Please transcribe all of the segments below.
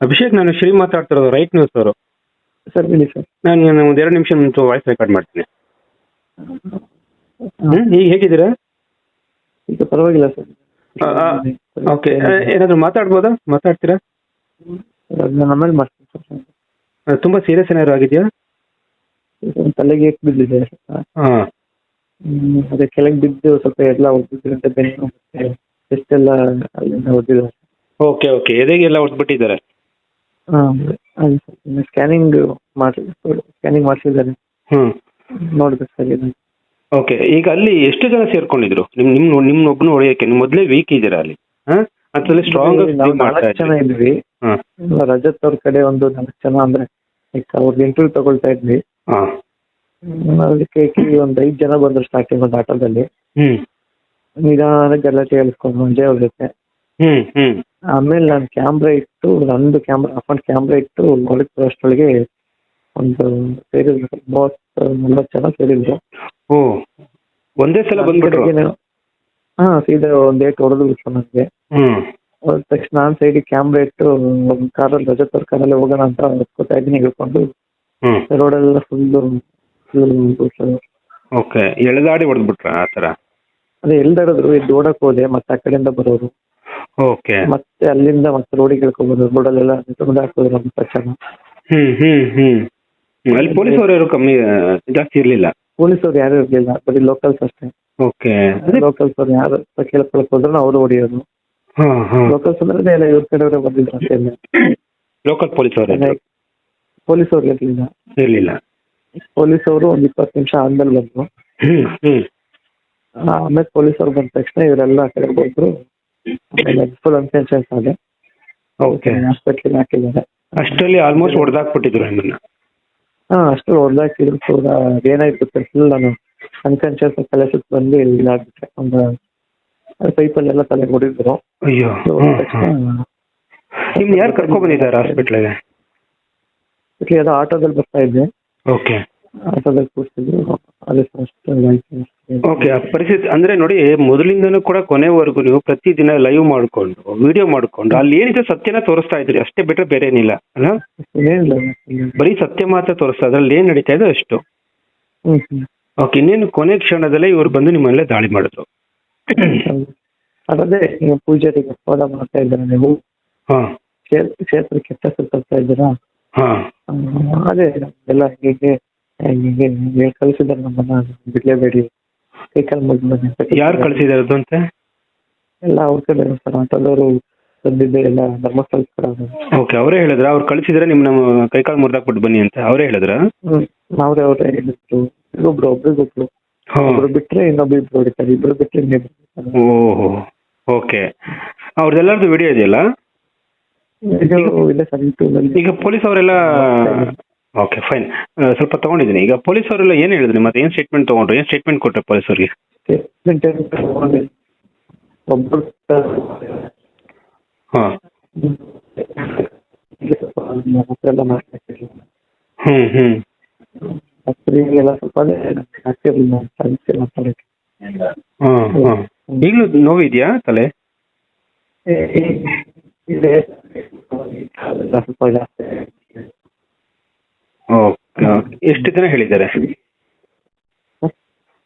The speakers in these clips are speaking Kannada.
ಅಭಿಷೇಕ್ ನಾನು ಶ್ರೀ ಮಾತಾಡ್ತಿರೋದು ರೈಟ್ ನ್ಯೂಸ್ ಅವರು. ಸರ್ ಹೇಳಿ ಸರ್. ನಾನು ಒಂದ್ ಎರಡು ನಿಮಿಷ ಮುಂಚೆ ವಾಯ್ಸ್ ರೆಕಾರ್ಡ್ ಮಾಡ್ತೀನಿ. ಹ್ಮ್? ಈಗ ಹೇಗಿದ್ದೀರಾ? ಈಗ ಪರವಾಗಿಲ್ಲ ಸರ್. ಓಕೆ ಏನಾದರೂ ಮಾತಾಡ್ಬೋದಾ? ಮಾತಾಡ್ತೀರಾ? ನಾನು ಆಮೇಲೆ ಮಾಡ್ತೀನಿ ಸರ್. ಆ, ತುಂಬಾ ಸೀರಿಯಸ್ ಏನಾದ್ರು ಆಗಿದೆಯಾ? ಸ್ವಲ್ಪ ತಲೆಗೆ ಏಟ್ ಬಿದ್ದಿದೆ. ಹಾಂ ಹ್ಮ್, ಅದೇ ಕೆಳಗೆ ಬಿದ್ದು ಸ್ವಲ್ಪ ಎಲ್ಲ ಹೊಡೆದಿದ್ರಂತೆ ಬೆನ್ನು ಮತ್ತೆ ಅಲ್ಲಿಂದ ಹೊಡೆದಿದ್ದಾರೆ. ಓಕೆ ಓಕೆ ಎದೆಗೆಲ್ಲ ಹೊಡ್ಬಿಟ್ಟಿದ್ದಾರೆ ಹಾಂ ಸರ್. ಇನ್ನು ಸ್ಕ್ಯಾನಿಂಗ್ ಮಾಡಿ ಸ್ಕ್ಯಾನಿಂಗ್ ಮಾಡಿಸಿದ್ದಾರೆ. ಹ್ಮ್. ನೋಡ್ಬೇಕು ಸರ್ ಇದು. ಓಕೆ ಈಗ ಅಲ್ಲಿ ಎಷ್ಟು ಜನ ಸೇರ್ಕೊಂಡಿದ್ರು? ನಿಮ್ ನಿಮ್ಮ ನಿಮ್ಮ ಒಬ್ನು ಹೊಡೆಯಕ್ಕೆ ನೀವು ಮೊದಲೇ ವೀಕ್ ಇದ್ದೀರಾ ಅಲ್ಲಿ? ಹಾ? ಅದ್ರಲ್ಲಿ ಸ್ಟ್ರಾಂಗ್ ನಾವು ನಾಲ್ಕು ಜನ ಇದ್ವಿ ಹಾ. ರಜತ್ ಅವ್ರ ಕಡೆ ಒಂದು ನಾಲ್ಕು ಜನ ಅಂದ್ರೆ ಈಗ ಅವ್ರಿಗೆ ಇಂಟರ್ವ್ಯೂ ತಗೊಳ್ತಾ ಇದ್ವಿ. ಹಾ. ಅದಕ್ಕೆ ಒಂದು ಐದು ಜನ ಬಂದ್ರು ಸ್ಟಾರ್ಟಿಂಗ್ ಒಂದು ಆಟೋದಲ್ಲಿ. ಹ್ಮ್. ನಿಧಾನ ಗಲಾಟೆ ಹೇಳಿಸ್ಕೊಂಡು ಮಂಜೆ ಅವ್ರ ಜೊತೆ ಹ್ಮ್ ಹ್ಮ್. ಆಮೇಲೆ ನಾನು ಕ್ಯಾಮ್ರಾ ಇಟ್ಟು ನಂದು ಕ್ಯಾಮ್ರಾ ಅಕೌಂಟ್ ಕ್ಯಾಮ್ರಾ ಇಟ್ಟು ಒಳಗೆ ಬರೋಷ್ಟೊಳಗೆ ಒಂದು ಸೇರಿದ್ರು. ಮೂವತ್ತು ನಲ್ವತ್ತು ಜನ ಸೇರಿದ್ರು. ಓ ಒಂದೇ ಸಲ ಬಂದ್ಬಿಟ್ಟು ಹಾ ಸೀದಾ ಒಂದ್ ಏಟ್ ಹೊಡೆದು ಬಿಟ್ರು ನನಗೆ ಹ್ಮ್ ತಕ್ಷಣ ನಾನು ಸೈಡಿಗೆ ಕ್ಯಾಮ್ರಾ ಇಟ್ಟು ಒಂದು ಕಾರಲ್ಲಿ ರಜತ್ ಅವ್ರ ಕಾರಲ್ಲಿ ಹೋಗೋಣ ಅಂತ ಹೊತ್ಕೋತಾ ಇದ್ದೀನಿ ಹಿಡ್ಕೊಂಡು ಹ್ಮ್ ರೋಡೆಲ್ಲ ಫುಲ್ಲು ಓಕೆ. ಎಳೆದಾಡಿ ಹೊಡೆದ್ಬಿಟ್ರ ಆ ತರ ಅದೇ ಎಲ್ದಾಡಿದ್ರು ಇದು ಓಡಕ್ ಹೋದೆ ಮತ್ತೆ ಆ ಕಡೆಯಿಂದ ಬರೋರು. ಓಕೆ ಮತ್ತೆ ಅಲ್ಲಿಂದ ಮತ್ತೆ ರೋಡಿಗೆ ಇಳ್ಕೊಬೋದು ರೋಡಲ್ಲೆಲ್ಲ ಎಲ್ಲ ಹಾಕಿದ್ರು ನಮ್ಮ ಹ್ಮ್ ಹ್ಮ್ ಹ್ಮ್. ಹ್ಮ್. ಅಲ್ಲಿ ಪೊಲೀಸ್ ಅವರು ಯಾರು ಕಮ್ಮಿ ಆ, ಜಾಸ್ತಿ ಇರ್ಲಿಲ್ಲ? ಪೊಲೀಸವ್ರು ಯಾರು ಇರ್ಲಿಲ್ಲ ಬರೀ ಲೋಕಲ್ಸ್ ಅಷ್ಟೇ. ಓಕೆ ಲೋಕಲ್ಸ್ ಅವ್ರು ಯಾರು ಕೇಳ್ಕೊಳಕ್ ಹೋದ್ರು ಅವರು ಹೊಡಿಯೋದು. ಲೋಕಲ್ಸ್ ಅಂದ್ರೆ ಎಲ್ಲ ಇವ್ರ ಕಡೆಯವರೇ ಬಂದಿದ್ರು ಅಂತ ಲೋಕಲ್ ಪೊಲೀಸ್ ಅವರು ಪೊಲೀಸ್ ಅವ್ರು ಇರ್ಲಿಲ್ಲ. ಇರ್ಲಿಲ್ಲ. ಪೊಲೀಸ್ ಅವರು ಒಂದ್ ಇಪ್ಪತ್ತು ನಿಮಿಷ ಆದ್ಮೇಲೆ ಬಂದ್ರು. ಹ್ಮ್ ಹ್ಮ್. ಆಮೇಲೆ ಪೊಲೀಸ್ ಅವ್ರು ಬಂದ ತಕ್ಷಣ ಇವರೆಲ್ಲ ಆ ಕಡೆ ಹೋದ್ರು. ಫುಲ್ ಅನ್ಕಾನ್ಶಿಯಸ್ ಆಗಿದೆ ಓಕೆ ಹಾಸ್ಪಿಟ್ಲಿಗೆ ಹಾಕಿದ್ದಾರೆ. ಅಷ್ಟರಲ್ಲಿ ಆಲ್ಮೋಸ್ಟ್ ಹೊಡೆದಾಕ್ಬಿಟ್ಟಿದ್ರು ನಿಮ್ಮನ್ನ? ಹಾ ಅಷ್ಟು ಹೊಡೆದಾಕಿದ್ರು ಕೂಡ. ಏನಾಯ್ತು ಫುಲ್ ನಾನು ಅನ್ಕಾನ್ಶಿಯಸ್ ತಲೆ ಸುತ್ತ ಬಂದು ಇದಾಗ್ಬಿಟ್ಟೆ ಒಂದು ಪೈಪಲ್ಲೆಲ್ಲ ತಲೆ ಹೊಡಿದ್ರು ಅಯ್ಯೋ ಹೋದ ತಕ್ಷಣ ನಿಮ್ ಯಾರು ಕರ್ಕೊಂಡ್ ಬಂದಿದ್ದಾರೆ ಹಾಸ್ಪಿಟ್ಲಿಗೆ ಯಾವುದೋ ಆಟೋದಲ್ಲಿ ಬರ್ತಾ ಇದ್ದೆ. ಓಕೆ ಆಟೋದಲ್ಲಿ ಕೂರ್ಸಿದ್ರು. ಅದೇ ಓಕೆ ಆ ಪರಿಸ್ಥಿತಿ ಅಂದ್ರೆ ನೋಡಿ ಮೊದಲಿಂದನೂ ಕೂಡ ಕೊನೆವರೆಗೂ ನೀವು ಪ್ರತಿದಿನ ಲೈವ್ ಮಾಡ್ಕೊಂಡು ವಿಡಿಯೋ ಮಾಡ್ಕೊಂಡು ಅಲ್ಲಿ ಏನಿದೆ ಸತ್ಯನ ತೋರಿಸ್ತಾ ಇದ್ರಿ. ಅಷ್ಟೇ ಬಿಟ್ರೆ ಬೇರೆ ಏನಿಲ್ಲ ಅಲ್ಲ ಏನಿಲ್ಲ ಬರೀ ಸತ್ಯ ಮಾತ್ರ ತೋರಿಸ್ತಾ ಅದ್ರಲ್ಲಿ ಏನ್ ನಡೀತಾ ಇದೆ ಅಷ್ಟು? ಹ್ಮ್ ಹ್ಮ್. ಓಕೆ ಇನ್ನೇನು ಕೊನೆ ಕ್ಷಣದಲ್ಲೇ ಇವ್ರು ಬಂದು ನಿಮ್ಮಲ್ಲೇ ದಾಳಿ ಮಾಡಿದ್ರು. ಹೌದು. ಅದೇ ನೀವು ಪೂಜಾರಿಗೆ ಹೋದ ಮಾಡ್ತಾ ಇದ್ದೀರಾ ನೀವು. ಹಾ. ಕ್ಷೇತ್ರ ಕ್ಷೇತ್ರ ಕೆಟ್ಟ ಹೆಸರು ತರ್ತಾ ಇದ್ದೀರಾ? ಹಾ. ಆ, ಅದೇ ಎಲ್ಲ ಹೀಗೆ ಹೀಗೆ ಹೀಗೆ ಕಳಿಸಿದ್ದಾರೆ ನಮ್ಮನ್ನ ಬಿಡ್ಲೇಬೇಡಿ. ಕೈ ಕಾಲು ಮುಗ್ದು ಯಾರು ಕಳ್ಸಿದಾರೆ ಅದು ಅಂತ? ಎಲ್ಲ ಅವ್ರ ಕಡೆ ಸರ್ ಆಟೋದವರು ಬಂದಿದ್ದೆ ಎಲ್ಲ ಧರ್ಮಸ್ಥಳ ಕಡೆ ಓಕೆ ಅವರೇ ಹೇಳಿದ್ರ? ಅವ್ರು ಕಳಿಸಿದ್ರೆ ನಿಮ್ಮ ನಮ್ಮ ಕೈಕಾಲು ಮುರ್ದಾಕ್ಬಿಟ್ಟು ಬನ್ನಿ ಅಂತ ಅವರೇ ಹೇಳಿದ್ರ? ಅವರೇ ಅವ್ರೇ ಹೇಳಿದ್ರು ಒಬ್ರು. ಒಬ್ರಿಗೊಬ್ರು ಒಬ್ರು ಬಿಟ್ರೆ ಇನ್ನೊಬ್ರು ಇಬ್ರು ಹೊಡಿತಾರೆ ಇಬ್ರು ಬಿಟ್ರೆ ಇನ್ನೊಬ್ರು. ಓಹೋ ಓಕೆ ಅವ್ರದ್ದೆಲ್ಲರದು ವಿಡಿಯೋ ಇದೆಯಲ್ಲ? ಇದು ಇಲ್ಲ ಸರ್ ಯೂಟ್ಯೂಬಲ್ಲಿ ಈಗ ಪೊಲೀಸ್ ಅವರೆಲ್ಲ ಓಕೆ ಫೈನ್ ಸ್ವಲ್ಪ ತಗೊಂಡಿದ್ದೀನಿ ಈಗ ಪೊಲೀಸ್ ಅವರೆಲ್ಲ ಏನು ಹೇಳಿದ್ರು ಮತ್ತೆ ಏನು ಸ್ಟೇಟ್ಮೆಂಟ್ ತಗೊಂಡ್ರು ಏನು ಸ್ಟೇಟ್ಮೆಂಟ್ ಕೊಟ್ಟರೆ ಪೊಲೀಸ್ ಅವರಿಗೆ ಸ್ಟೇಟ್ಮೆಂಟ್ ಏನು ತಗೊಂಡೆ. ಒಬ್ರು ಹಾ ಹ್ಮ್ ಹ್ಮ್ ಎಲ್ಲ ಸ್ವಲ್ಪ ಹಾ ಹಾ ಈಗಲೂ ನೋವಿದ್ಯಾ ತಲೆ ಇದೆ ಸ್ವಲ್ಪ ಜಾಸ್ತಿ ಓಕೆ ಎಷ್ಟು ದಿನ ಹೇಳಿದ್ದಾರೆ?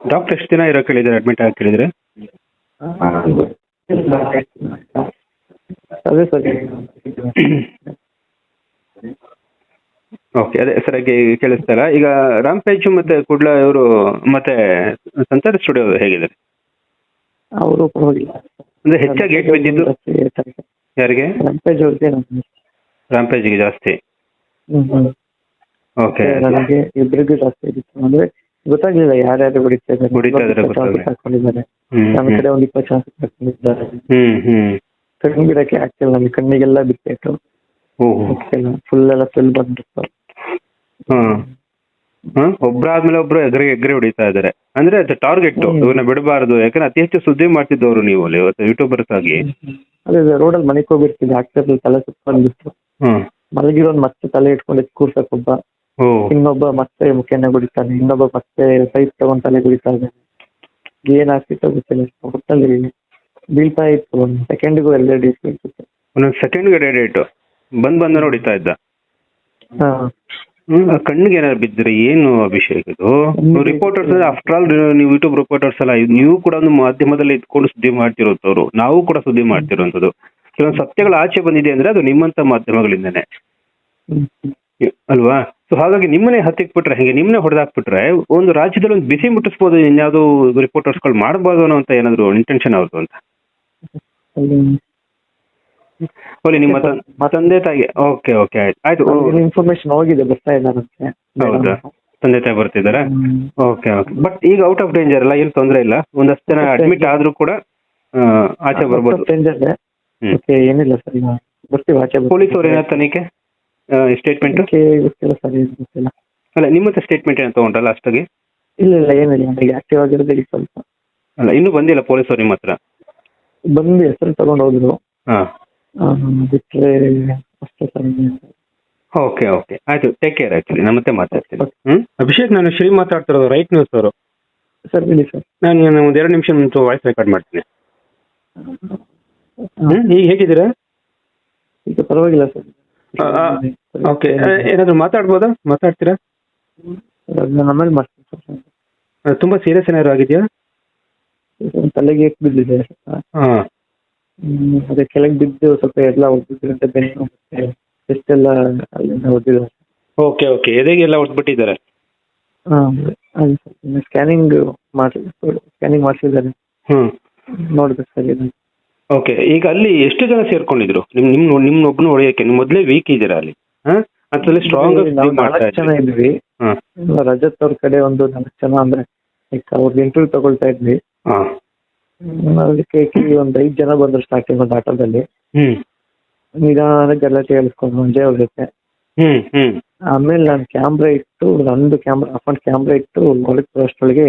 ಡಾಕ್ಟರ್ ಎಷ್ಟು ದಿನ ಇರೋಕೆ ಹೇಳಿದ್ದಾರೆ ಅಡ್ಮಿಟ್ ಆಗಕ್ಕೆ ಹೇಳಿದ್ರೆ? ಅದೇ ಸರ್. ಓಕೆ ಅದೇ ಸರಿಯಾಗಿ ಕೇಳಿಸ್ತಾರ ಈಗ ರಾಮ್ ಪೇಜು ಮತ್ತೆ ಕುಡ್ಲ ಇವರು ಮತ್ತೆ ಸಂತಾರ ಸ್ಟುಡಿಯೋ ಹೇಗಿದ್ದಾರೆ? ಅವರು ಪರವಾಗಿಲ್ಲ. ಅಂದ್ರೆ ಹೆಚ್ಚಾಗಿ ಏಟ್ ಬಿದ್ದಿದ್ದು? ಯಾರಿಗೆ? ರಾಮ್ ಅವ್ರಿಗೆ ರಾಮ್ ರಾಮ್ಪೇಜ್ಗೆ ಜಾಸ್ತಿ. ಓಕೆ. ನನಗೆ ಇಬ್ಬರಿಗೂ ಜಾಸ್ತಿ ಆಗಿತ್ತು ಅಂದ್ರೆ ಗೊತ್ತಾಗ್ಲಿಲ್ಲ ಯಾರ್ಯಾರು ಹೊಡಿತಾ ಇದ್ದಾರೆ. ಹಾಕೊಂಡಿದ್ದಾರೆ. ನಮ್ಮ ಕಡೆ ಒಂದು ಇಪ್ಪತ್ತು ಚಾನ್ಸ್ ಹಾಕೊಂಡಿದ್ದಾರೆ. ಕಣ್ಣು ಬಿಡಕ್ಕೆ ಆಗ್ತಿಲ್ಲ. ನಮ್ಗೆ ಕಣ್ಣಿಗೆಲ್ಲ ಬಿಟ್ಟಿತ್ತು ಓಹೋ. ಫುಲ್ ಎಲ್ಲ ಫುಲ್ ಬಂದ್ಬಿಟ್ಟು ಹ್ಮ್ ಒಬ್ರಾದ್ಮೇಲೆ ಒಬ್ರು ಎಗ್ರಿ ಎಗ್ರೆ ಹೊಡಿತಾ ಇದಾರೆ ಅಂದ್ರೆ ಅದು ಟಾರ್ಗೆಟ್ ಇವನ್ನ ಬಿಡಬಾರದು. ಯಾಕಂದ್ರೆ ಅತಿ ಹೆಚ್ಚು ಸುದ್ದಿ ಮಾಡ್ತಿದ್ದವ್ರು ನೀವು ಅಲ್ಲಿ ಇವತ್ತು ಯೂಟ್ಯೂಬರ್ಸ್ ಆಗಿ. ಅದೇ ಅಲ್ಲಿ ಮನೆಗೆ ಹೋಗಿರ್ತಿದ್ದೆ ಆಕ್ಟರ್ ತಲೆ ಸುತ್ಕೊಂಡ್ಬಿಟ್ಟು ಹ್ಮ್ ಮಲಗಿರೋನ್ ಮತ್ತೆ ತಲೆ ಇಟ್ಕೊಂಡು ಕೂರ್ಸಕ್ ಒಬ್ಬ. ಇನ್ನೊಬ್ಬ ಮತ್ತೆ ಮುಖ್ಯನ ಗುಡಿತಾನೆ ಇನ್ನೊಬ್ಬ ಮತ್ತೆ ಪೈಪ್ ತಗೊಂಡ್ ತಲೆ ಗುಡಿತಾ ಇದ್ದಾನೆ ಏನ್ ಆಗ್ತಿತ್ತು ಗೊತ್ತಿಲ್ಲ ಒಟ್ಟಲ್ಲಿ ಬೀಳ್ತಾ ಇತ್ತು ಒಂದ್ ಸೆಕೆಂಡಿಗೂ ಡೇಟ್ ಇತ್ತು ಒಂದೊಂದು ಸೆಕೆಂಡ್ಗೆ ಡೇಟ್ ಬಂದ್ ಬಂದ ನೋಡಿತಾ ಇದ್ದ. ಹಾ. ಹ್ಮ್ ಕಣ್ಣಿಗೆ ಏನಾದ್ರು ಬಿದ್ದರೆ ಏನು ಅಭಿಷೇಕ್ ಇದು? ರಿಪೋರ್ಟರ್ಸ್ ಆಫ್ಟರ್ ಆಲ್ ನೀವು ಯೂಟ್ಯೂಬ್ ರಿಪೋರ್ಟರ್ಸ್ ಅಲ್ಲ ಇದ್- ನೀವು ಕೂಡ ಒಂದು ಮಾಧ್ಯಮದಲ್ಲಿ ಇದ್ಕೊಂಡು ಸುದ್ದಿ ಮಾಡ್ತಿರೋಂಥವ್ರು ನಾವು ಕೂಡ ಸುದ್ದಿ ಮಾಡ್ತಿರೋಂಥದ್ದು ಕೆಲವೊಂದು ಸತ್ಯಗಳು ಆಚೆ ಬಂದಿದೆ ಅಂದ್ರೆ ಅದು ನಿಮ್ಮಂತ ಮಾಧ್ಯಮಗಳಿಂದನೇ. ಹ್ಮ್ ಹ್ಮ್. ಅಲ್ವಾ? ಸೊ ಹಾಗಾಗಿ ನಿಮ್ಮನೆ ಹತ್ತಿಕ್ಬಿಟ್ರೆ ಹೆಂಗೆ ನಿಮ್ಮನೆ ಹೊಡೆದಾಕ್ಬಿಟ್ರೆ ಒಂದು ರಾಜ್ಯದಲ್ಲಿ ಒಂದು ಬಿಸಿ ಮುಟ್ಟಿಸ್ಬೋದು ಇನ್ಯಾವುದು ರಿಪೋರ್ಟರ್ಸ್ಗಳು ಮಾಡಬಾರ್ದು ಅನ್ನೋ ಅಂತ ಏನಾದ್ರು ಇಂಟೆನ್ಷನ್ ಅವ್ರದ್ದು ಅಂತ? ಓಲಿ ನಿಮ್ಮ ತಂದೆ ತಾಯಿ ಓಕೆ ಓಕೆ ಆಯ್ತು. ಆಯ್ತು ಇನ್ಫಾರ್ಮೇಶನ್ ಹೋಗಿದೆ ಬರ್ತಾ ಇದ್ದಾರಂತೆ ಹೌದಾ? ತಂದೆ ತಾಯಿ ಬರ್ತಿದ್ದಾರೆ? ಓಕೆ ಓಕೆ ಬಟ್ ಈಗ ಔಟ್ ಆಫ್ ಡೇಂಜರ್ ಅಲ್ಲ ಏನು ತೊಂದರೆ ಇಲ್ಲ. ಒಂದಷ್ಟು ಜನ ಅಡ್ಮಿಟ್ ಆದ್ರೂ ಕೂಡ ಆಚೆ ಬರ್ಬೋದು. ಡೇಂಜರ್ ಓಕೆ ಏನಿಲ್ಲ ಸರ್ ಬರ್ತೀವಿ ಆಚೆ ಬರ್ತೀವಿ. ಪೊಲೀಸ್ ಅವ್ರು ಏನಾದ್ರು ತನಿಖೆ? ಸ್ಟೇಟ್ಮೆಂಟ್ ಅದಕ್ಕೆ ಗೊತ್ತಿಲ್ಲ ಸರ್ ಏನು ಗೊತ್ತಿಲ್ಲ. ಅಲ್ಲ ನಿಮ್ಮ ಹತ್ರ ಸ್ಟೇಟ್ಮೆಂಟ್ ಏನೋ ತಗೊಂಡ್ರಲ್ಲ ಅಷ್ಟಾಗಿ ಇಲ್ಲ ಇಲ್ಲ ಏನಿಲ್ಲ ನನಗೆ ಆಕ್ಟಿವ್ ಆಗಿರೋದೇ ಈಗ ಸ್ವಲ್ಪ. ಅಲ್ಲ ಇನ್ನೂ ಬಂದಿಲ್ಲ ಪೊಲೀಸ್ ಅವ್ರು ನಿಮ್ಮ ಹತ್ರ? ಬಂದು ಹೆಸರು ತಗೊಂಡು ಹೋದ್ರು. ಹಾ. ಆ, ಬಿಟ್ರೆ ಅಷ್ಟೇ ಸರ್ ಓಕೆ ಓಕೆ ಆಯ್ತು ಟೇಕ್ ಕೇರ್ ಆ್ಯಕ್ಚುಲಿ ನಾನು ಮತ್ತೆ ಮಾತಾಡ್ತೀನಿ. ಹ್ಞೂ ಅಭಿಷೇಕ್ ನಾನು ಶ್ರೀ ಮಾತಾಡ್ತಿರೋದು ರೈಟ್ ನ್ಯೂಸ್ ಅವರು. ಸರ್ ಹೇಳಿ ಸರ್. ನಾನು ಒಂದು ಎರಡು ನಿಮಿಷ ಮುಂಚೆ ವಾಯ್ಸ್ ರೆಕಾರ್ಡ್ ಮಾಡ್ತೀನಿ. ಹ್ಮ್ ಈಗ ಹೇಗಿದ್ದೀರಾ? ಈಗ ಪರವಾಗಿಲ್ಲ ಸರ್. ಓಕೆ. ಏನಾದ್ರು ಮಾತಾಡ್ಬೋದಾ? ಮಾತಾಡ್ತೀರಾ? ಆಮೇಲೆ ಮಾಡ್ತೀನಿ ಸರ್. ತುಂಬಾ ಸೀರಿಯಸ್ ಏನಾದ್ರು ಆಗಿದೆಯಾ? ತಲೆಗೆ ಏಟ್ ಬಿದ್ದಿದೆ. ಹಾ. ಅದೇ ಕೆಳಗೆ ಬಿದ್ದು ಸ್ವಲ್ಪ ಎಲ್ಲ ಹೊಡೆದಿದ್ರಂತೆ ಬೆನ್ನು ಮತ್ತೆ ಎಷ್ಟೆಲ್ಲ ಅಲ್ಲಿಂದ ಹೊಡೆದಿದ್ದಾರೆ ಓಕೆ ಓಕೆ. ಎದೆಗೆಲ್ಲ ಹೊಡೆದ್ಬಿಟ್ಟಿದ್ದಾರೆ? ಹಾಂ ಸ್ಕ್ಯಾನಿಂಗ್ ಮಾಡಿ ಸ್ಕ್ಯಾನಿಂಗ್ ಮಾಡಿಸಿದ್ದಾರೆ. ಹ್ಮ್. ನೋಡ್ಬೇಕು ಸರ್ ಓಕೆ ಈಗ ಅಲ್ಲಿ ಎಷ್ಟು ಜನ ಸೇರ್ಕೊಂಡಿದ್ರು? ನಿಮ್ ನಿಮ್ ನಿಮ್ ಒಬ್ನು ಹೊಡೆಯಕ್ಕೆ ನೀವು ಮೊದಲೇ ವೀಕ್ ಇದ್ದೀರಾ ಅಲ್ಲಿ? ಅದ್ರಲ್ಲಿ ಸ್ಟ್ರಾಂಗ್ ನಾವು ನಾಲ್ಕು ಜನ ಇದ್ವಿ. ರಜತ್ ಅವ್ರ ಕಡೆ ಒಂದು ನಾಲ್ಕು ಜನ ಅಂದ್ರೆ ಲೈಕ್ ಅವ್ರಿಗೆ ಇಂಟರ್ವ್ಯೂ ತಗೊಳ್ತಾ ಇದ್ವಿ. ಅದಕ್ಕೆ ಒಂದು ಐದು ಜನ ಬಂದ್ರು ಸ್ಟಾರ್ಟಿಂಗ್ ಒಂದು ಆಟೋದಲ್ಲಿ. ಹ್ಮ್. ನಿಧಾನ ಗಲಾಟೆ ಹೇಳ್ಕೊಂಡು ಮಂಜೆ ಅವ್ರ ಜೊತೆ ಹ್ಮ್ ಹ್ಮ್. ಆಮೇಲೆ ನಾನು ಕ್ಯಾಮ್ರಾ ಇಟ್ಟು ನಂದು ಕ್ಯಾಮ್ರಾ ಅಫಂಡ್ ಕ್ಯಾಮ್ರಾ ಇಟ್ಟು ಒಳಗೆ ಬರೋಷ್ಟೊಳಗೆ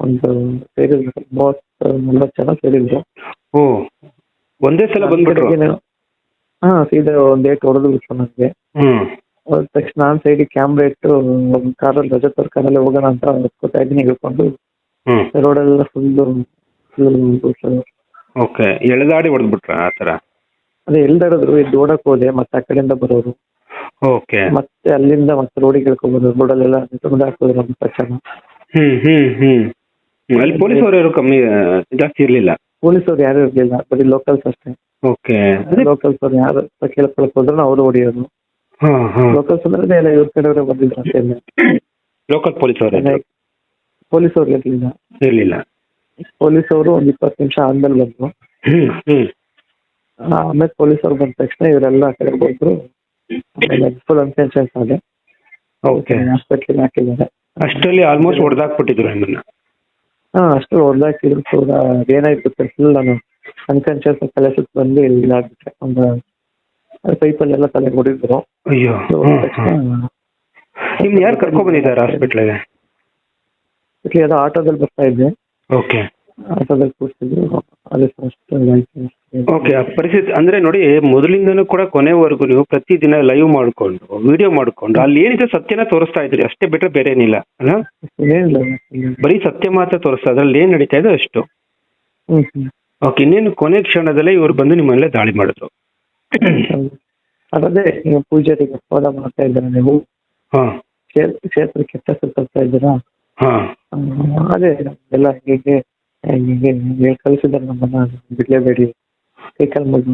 ಒಂದು ಸೇರಿದ್ರು ಮೂವತ್ತು ನಲ್ವತ್ತು ಜನ ಸೇರಿದ್ರು ಓ ಒಂದೇ ಸಲ ಬಂದ್ಬಿಟ್ರು. ಹಾ ಸೀದಾ ಒಂದ್ ಏಟ್ ಹೊಡೆದು ಬಿಟ್ಟು ನನಗೆ ಹ್ಮ್ ಹೋದ ತಕ್ಷಣ ನಾನು ಸೈಡಿಗೆ ಕ್ಯಾಮ್ರಾ ಇಟ್ಟು ಕಾರಲ್ಲಿ ಅಲ್ಲಿ ಅವ್ರ ಕಾರಲ್ಲಿ ಹೋಗೋಣ ಅಂತ ಹೊತ್ಕೋತಾ ಇದ್ದೀನಿ ಹಿಡ್ಕೊಂಡು ಹ್ಮ್ ರೋಡೆಲ್ಲ ಫುಲ್ಲು ಫುಲ್ ಓಕೆ. ಎಳೆದಾಡಿ ಹೊಡೆದ್ಬಿಟ್ರ ಆ ತರ ಅದೇ ಎಲ್ದಾಡಿದ್ರು ಇದು ಓಡಕ್ ಹೋದೆ ಮತ್ತೆ ಆ ಕಡೆಯಿಂದ ಬರೋರು. ಓಕೆ. ಮತ್ತೆ ಅಲ್ಲಿಂದ ಮತ್ತೆ ರೋಡಿಗೆ ಇಳ್ಕೊಂಡ್ಬಂದ್ರು ರೋಡಲ್ಲೆಲ್ಲ ತುಳಿದು ಹಾಕಿದ್ರು ಒಂದು ತಕ್ಷಣ. ಹ್ಮ್ ಹ್ಮ್ ಹ್ಮ್. ಅಲ್ಲಿ ಪೊಲೀಸ್ ಅವರು ಯಾರು ಕಮ್ಮಿ ಜಾಸ್ತಿ ಇರ್ಲಿಲ್ಲ. ಪೊಲೀಸವ್ರು ಯಾರು ಇರಲಿಲ್ಲ ಬರೀ ಲೋಕಲ್ಸ್ ಅಷ್ಟೇ. ಓಕೆ. ಲೋಕಲ್ಸ್ ಅವ್ರು ಯಾರು ಕೇಳ್ಕೊಳಕ್ ಹೋದ್ರು ಅವರು ಹೊಡಿಯೋರು ಲೋಕಲ್ಸ್ ಅಂದ್ರೆ ಎಲ್ಲ ಇವ್ರ ಕಡೆಯವರೇ ಬಂದಿದ್ರು ಅಂತ ಎಲ್ಲ ಲೋಕಲ್ ಪೊಲೀಸ್ ಅವರು ಪೊಲೀಸ್ ಅವ್ರು ಇರಲಿಲ್ಲ. ಇರ್ಲಿಲ್ಲ. ಪೊಲೀಸ್ ಅವರು ಒಂದ್ ಇಪ್ಪತ್ತು ನಿಮಿಷ ಆದ್ಮೇಲೆ ಬಂದ್ರು. ಆಮೇಲೆ ಪೊಲೀಸ್ ಅವ್ರು ಬಂದ ತಕ್ಷಣ ಇವರೆಲ್ಲ ಆ ಕಡೆ ಹೋದ್ರು. ಫುಲ್ ಅನ್ಕಾನ್ಶಿಯಸ್ ಆದೆ. ಓಕೆ ಹಾಸ್ಪಿಟ್ಲಿಗೆ ಹಾಕಿದ್ದಾರೆ. ಅಷ್ಟರಲ್ಲಿ ಆಲ್ಮೋಸ್ಟ್ ಹೊಡೆದಾಕ್ಬಿಟ್ಟಿದ್ರು ನಿಮ್ಮನ್ನ. ಹಾ ಅಷ್ಟು ಹೊಡೆದಾಕಿದ್ರು ಕೂಡ. ಏನಾಯ್ತು ಫುಲ್ ನಾನು ಅನ್ಕಾನ್ಶಿಯಸ್ ತಲೆ ಸುತ್ತ ಬಂದು ಇದಾಗ್ಬಿಟ್ಟೆ ಒಂದು ಪೈಪಲ್ಲೆಲ್ಲ ತಲೆ ಹೊಡಿದ್ರು ಅಯ್ಯೋ ತಕ್ಷಣ ಯಾರು ಕರ್ಕೊಂಡ್ ಬಂದಿದ್ದಾರೆ ಹಾಸ್ಪಿಟ್ಲಿಗೆ ಯಾವುದೋ ಆಟೋದಲ್ಲಿ ಬರ್ತಾ ಇದ್ದೆ. ಓಕೆ ಆಟೋದಲ್ಲಿ ಕೂರ್ಸಿದ್ರು. ಅದೇ. ಓಕೆ ಆ ಪರಿಸ್ಥಿತಿ ಅಂದ್ರೆ ನೋಡಿ ಮೊದಲಿಂದನೂ ಕೂಡ ಕೊನೆವರೆಗೂ ನೀವು ಪ್ರತಿದಿನ ಲೈವ್ ಮಾಡ್ಕೊಂಡು ವಿಡಿಯೋ ಮಾಡ್ಕೊಂಡು ಅಲ್ಲಿ ಏನಿದೆ ಸತ್ಯನ ತೋರಿಸ್ತಾ ಇದ್ರಿ ಅಷ್ಟೇ ಬಿಟ್ರೆ ಬೇರೆ ಏನಿಲ್ಲ ಅಲ್ಲ ಏನಿಲ್ಲ ಬರೀ ಸತ್ಯ ಮಾತ್ರ ತೋರಿಸ್ತಾ ಅದ್ರಲ್ಲಿ ಏನ್ ನಡೀತಾ ಇದೆ ಅಷ್ಟು. ಓಕೆ ಇನ್ನೇನು ಕೊನೆ ಕ್ಷಣದಲ್ಲೇ ಇವ್ರು ಬಂದು ನಿಮ್ಮಲ್ಲೇ ದಾಳಿ ಮಾಡಿದ್ರು. ಅದೇ ನೀವು ಪೂಜಾರಿಗೆ ಹೋದ ಮಾಡ್ತಾ ಇದ್ದೀರಾ ನೀವು? ಹಾ. ಕ್ಷೇತ್ರ ಕೆಟ್ಟ ಹೆಸರು ತರ್ತಾ ಇದ್ದೀರಾ? ಅದೇ ಎಲ್ಲ ಹೀಗೆ ಹೀಗೆ ಹೇಳಿ ಕಳಿಸಿದ್ದಾರೆ ನಮ್ಮನ್ನ ಬಿಡ್ಲೇಬೇಡಿ ಕೈ ಕಾಲು ಮುಗ್ದು